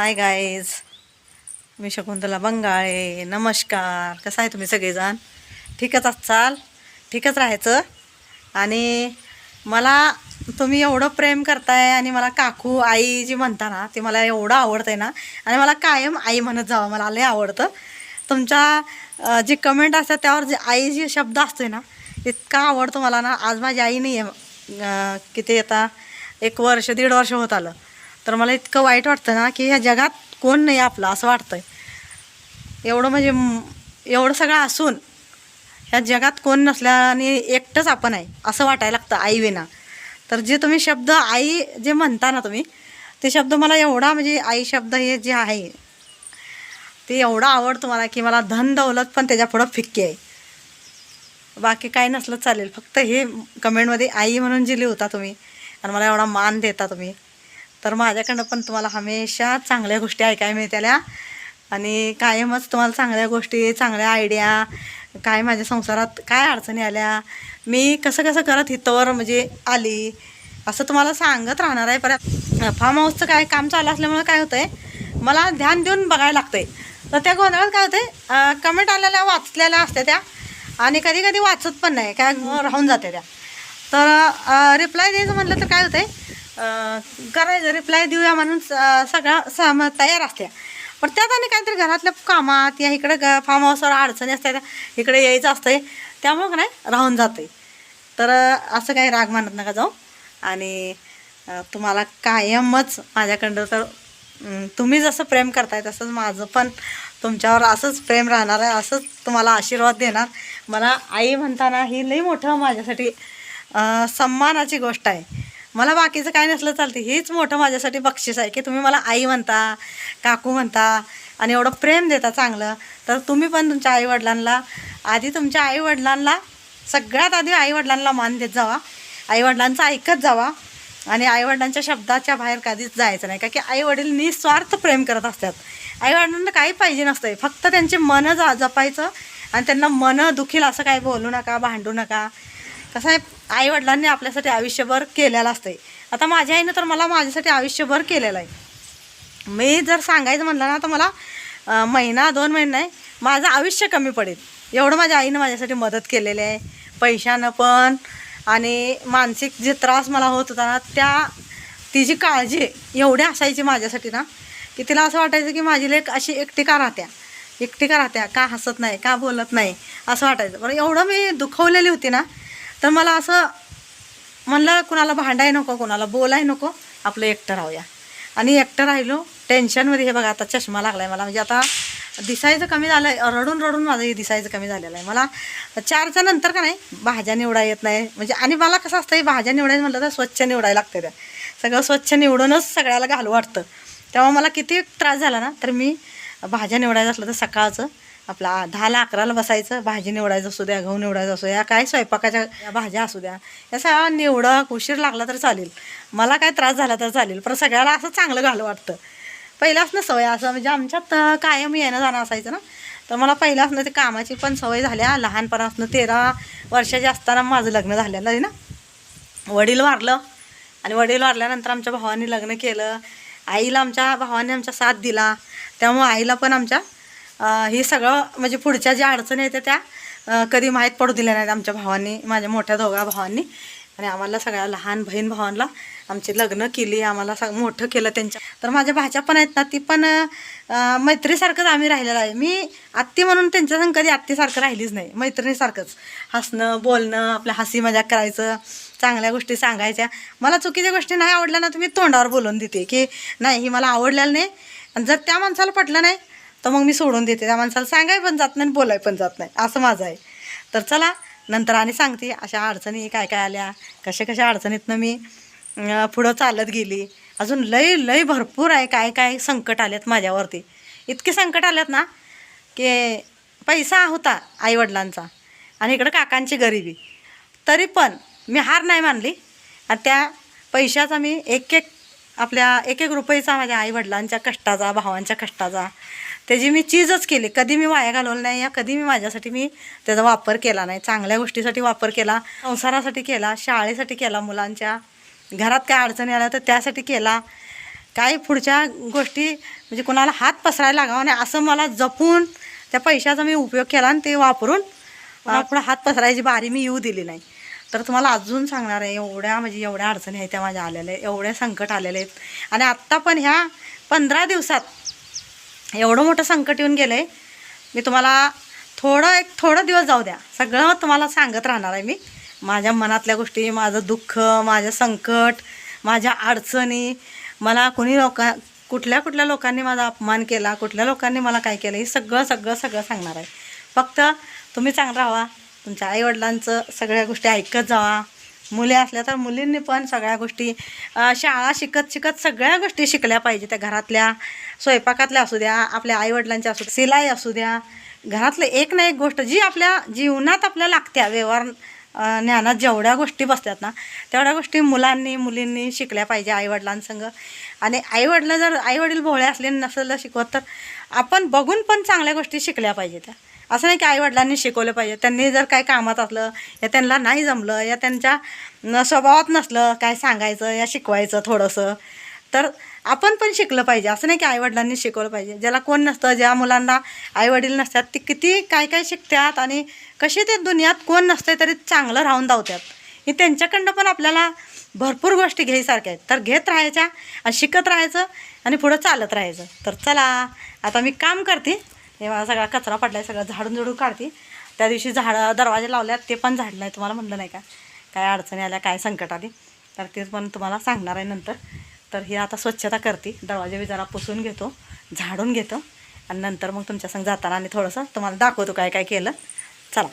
Hi guys मी शकुंतला बंगाळे. नमस्कार. कसं आहे तुम्ही सगळेजण? ठीकच असाल ठीकच राहायचं? आणि मला तुम्ही एवढं प्रेम करताय आणि मला काकू आई जी म्हणता ना ते मला एवढं आवडतं आहे ना आणि मला कायम आई म्हणत जावं. मला लय आवडतं. तुमच्या जे जी कमेंट असतात त्यावर जे आई जे शब्द असतो ना इतका आवडतो मला ना. आज माझी आई नाही आहे किती आता एक वर्ष दीड वर्ष होत आलं. तर मला इतकं वाईट वाटतं ना की ह्या जगात कोण नाही आपलं असं वाटतंय. एवढं म्हणजे एवढं सगळं असून ह्या जगात कोण नसल्याने एकटंच आपण आहे असं वाटायला लागतं आई विना तर जे तुम्ही शब्द आई जे म्हणता ना तुम्ही ते शब्द मला एवढा म्हणजे आई शब्द हे जे आहे ते एवढं आवडतो मला की मला धन दौलत पण त्याच्या पुढं फिक्की आहे. बाकी काही नसलं चालेल फक्त हे कमेंटमध्ये आई म्हणून जी लिहिता तुम्ही आणि मला एवढा मान देता तुम्ही. तर माझ्याकडनं पण तुम्हाला हमेशा चांगल्या गोष्टी ऐकायला मिळत्याल्या. आणि कायमच तुम्हाला चांगल्या गोष्टी चांगल्या आयडिया काय माझ्या संसारात काय अडचणी आल्या मी कसं कसं करत हितवर म्हणजे आली असं तुम्हाला सांगत राहणार आहे. परत फार्म हाऊसचं काय काम चालू असल्यामुळे काय होतंय मला ध्यान देऊन बघायला लागतंय. तर त्या गोंधळात काय होतंय कमेंट आलेल्या वाचलेल्या असत्या त्या आणि कधी कधी वाचत पण नाही काय राहून जाते त्या. तर रिप्लाय द्यायचं म्हटलं तर काय होतं आहे करायचं रिप्लाय देऊया म्हणून स- सगळं सम तयार असत्या. पण त्यात आणि काहीतरी घरातल्या कामात या इकडे ग फार्म हाऊसवर अडचणी असतात इकडे यायचं असतंय त्यामुळं का नाही राहून जाते तर असं काही राग मानत नका जाऊ. आणि तुम्हाला कायमच माझ्याकडं तर तुम्ही जसं प्रेम करताय तसंच माझं पण तुमच्यावर असंच प्रेम राहणार आहे असंच तुम्हाला आशीर्वाद देणार. मला आई म्हणताना ही लई मोठं माझ्यासाठी सम्मानाची सन्मानाची गोष्ट आहे. मला बाकीचं काय नसलं चालते हेच मोठं माझ्यासाठी बक्षीस आहे की तुम्ही मला आई म्हणता काकू म्हणता आणि एवढं प्रेम देता चांगलं. तर तुम्ही पण तुमच्या आईवडिलांना आधी तुमच्या आईवडिलांना सगळ्यात आधी आईवडिलांना मान देत जावा. आईवडिलांचं ऐकत जावा. आणि आईवडिलांच्या शब्दाच्या बाहेर कधीच जायचं नाही. का की आईवडील निस्वार्थ प्रेम करत असतात. आईवडिलांना काही पाहिजे नसतंय. फक्त त्यांचे मन जा जपायचं आणि त्यांना मन दुखील असं काही बोलू नका भांडू नका. कसं आहे आईवडिलांनी आपल्यासाठी आयुष्यभर केलेलं असतंय. आता माझ्या आईनं तर मला माझ्यासाठी आयुष्यभर केलेलं आहे. मी जर सांगायचं म्हणलं ना तर मला महिना दोन महिना आहे माझं आयुष्य कमी पडेल. एवढं माझ्या आईनं माझ्यासाठी मदत केलेली आहे. पैशानं पण आणि मानसिक जे त्रास मला होत होता ना त्या तिची काळजी एवढी असायची माझ्यासाठी ना की तिला असं वाटायचं की माझी लेख अशी एकटी का राहत्या. एकटी का राहत्या का हसत नाही का बोलत नाही असं वाटायचं. बरं एवढं मी दुखवलेली होती ना तर मला असं म्हणलं कुणाला भांडाय नको कुणाला बोलाय नको आपलं एकटं राहूया. आणि एकटं राहिलो. टेन्शनमध्ये हे बघा आता चष्मा लागला आहे मला. म्हणजे आता दिसायचं कमी झालं आहे रडून रडून माझं हे दिसायचं कमी झालेलं आहे. मला चारच्या नंतर का नाही भाज्या निवडा येत नाही. म्हणजे आणि मला कसं असतं हे भाज्या निवडायचं म्हटलं तर स्वच्छ निवडायला लागतं त्या सगळं स्वच्छ निवडूनच सगळ्याला घालू वाटतं. तेव्हा मला किती त्रास झाला ना तर मी भाज्या निवडायचं असलं तर सकाळचं आपला दहाला अकराला बसायचं भाजी निवडायचं असू द्या गहू निवडायचं असू द्या काय स्वयंपाकाच्या या भाज्या असू द्या या सगळ्या निवडक उशीर लागला तर चालेल. मला काय त्रास झाला तर चालेल पण सगळ्याला असं चांगलं घालं वाटतं. पहिल्यापासून सवय असं म्हणजे आमच्यात कायम येणं जाणं असायचं ना. तर मला पहिल्यापासून ते कामाची पण सवय झाल्या लहानपणापासून तेरा वर्षाची असताना माझं लग्न झालेलं आहे ना. वडील वारलं आणि वडील वारल्यानंतर आमच्या भावाने लग्न केलं. आईला आमच्या भावाने आमचा साथ दिला. त्यामुळं आईला पण आमच्या हे सगळं म्हणजे पुढच्या ज्या अडचणी येत्या त्या कधी माहीत पडू दिल्या नाहीत आमच्या भावांनी माझ्या मोठ्या दोघा भावांनी. आणि आम्हाला सगळ्या लहान बहीण भावांना आमची लग्न केली आम्हाला सग मोठं केलं त्यांच्या. तर माझ्या भाच्या पण आहेत ना ती पण मैत्रीसारखंच आम्ही राहिलेलं आहे. मी आत्ती म्हणून त्यांच्या संग कधी आत्तीसारखं राहिलीच नाही मैत्रिणीसारखंच. हसणं बोलणं आपल्या हसी मजाक करायचं चांगल्या गोष्टी सांगायच्या. मला चुकीच्या गोष्टी नाही आवडल्या ना तुम्ही तोंडावर बोलून देते की नाही ही मला आवडलेलं नाही. आणि जर त्या माणसाला पटलं नाही तर मग मी सोडून देते. त्या माणसाला सांगाय पण जात नाही बोलाय पण जात नाही. असं माझं आहे. तर चला नंतर आणि सांगते अशा अडचणी काय काय आल्या कशा कशा अडचणीतनं मी पुढं चालत गेली. अजून लय लय भरपूर आहे काय काय संकट आलेत माझ्यावरती. इतके संकट आलेत ना की पैसा होता आईवडिलांचा आणि इकडं काकांची गरिबी. तरी पण मी हार नाही मानली. आणि त्या पैशाचा मी एक एक आपल्या एक एक रुपयेचा माझ्या आईवडिलांच्या कष्टाचा भावांच्या कष्टाचा त्याची मी चीजच केली. कधी मी वाया घालवलं नाही या कधी मी माझ्यासाठी मी त्याचा वापर केला नाही. चांगल्या गोष्टीसाठी वापर केला संसारासाठी केला शाळेसाठी केला मुलांच्या घरात काय अडचणी आल्या तर त्यासाठी केला. काही पुढच्या गोष्टी म्हणजे कोणाला हात पसरायला लागावा नाही असं मला जपून त्या पैशाचा मी उपयोग केला आणि ते वापरून मला पुढं हात पसरायची बारी मी येऊ दिली नाही. तर तुम्हाला अजून सांगणार आहे एवढ्या म्हणजे एवढ्या अडचणी आहेत त्या माझ्या आलेल्या आहेत एवढ्या संकट आलेले आहेत. आणि आत्ता पण ह्या पंधरा दिवसात एवढं मोठं संकट येऊन गेलं आहे मी तुम्हाला थोडं एक थोडं दिवस जाऊ द्या. सगळं तुम्हाला सांगत राहणार आहे मी. माझ्या मनातल्या गोष्टी माझं दुःख माझं संकट माझ्या अडचणी मला कोणी लोका कुठल्या कुठल्या लोकांनी माझा अपमान केला कुठल्या लोकांनी मला काय केलं हे सगळं सगळं सगळं सांगणार आहे. फक्त तुम्ही चांगलं राहा. तुमच्या आईवडिलांचं सगळ्या गोष्टी ऐकत जावा. मुले असल्या तर मुलींनी पण सगळ्या गोष्टी शाळा शिकत शिकत सगळ्या गोष्टी शिकल्या पाहिजे त्या घरातल्या. स्वयंपाकातल्या असू द्या आपल्या आईवडिलांच्या असू सिलाई असू द्या. घरातलं एक ना एक गोष्ट जी आपल्या जीवनात आपल्या लागत्या व्यवहार ज्ञानात जेवढ्या गोष्टी बसतात ना तेवढ्या गोष्टी मुलांनी मुलींनी शिकल्या पाहिजे आईवडिलांसंग. आणि आईवडिलं जर आईवडील भोळे असले नसेल शिकवत तर आपण बघून पण चांगल्या गोष्टी शिकल्या पाहिजे त्या. असं नाही की आईवडिलांनी शिकवलं पाहिजे. त्यांनी जर काय कामात असलं या त्यांना नाही जमलं या त्यांच्या स्वभावात नसलं काय सांगायचं या शिकवायचं थोडंसं तर आपण पण शिकलं पाहिजे. असं नाही की आईवडिलांनी शिकवलं पाहिजे. ज्याला कोण नसतं ज्या मुलांना आईवडील नसतात ती किती काय काय शिकतात आणि कशी ते दुनियात कोण नसते तरी चांगलं राहून धावतात. हे त्यांच्याकडनं पण आपल्याला भरपूर गोष्टी घ्यायसारख्या आहेत. तर घेत राहायच्या आणि शिकत राहायचं आणि पुढं चालत राहायचं. तर चला आता मी काम करते. हे मला सगळा कचरा पडला आहे सगळं झाडून झुडून काढते. त्या दिवशी झाडं दरवाजे लावल्यात ते पण झाडलं आहे तुम्हाला म्हणलं नाही का? काय अडचणी आल्या काय संकट आली? तर ते पण तुम्हाला सांगणार आहे नंतर. तर ही आता स्वच्छता करते. दरवाजे बी जरा पुसून घेतो झाडून घेतो. आणि नंतर मग तुमच्या संग जाताना आणि थोडंसं तुम्हाला दाखवतो काय काय केलं. चला.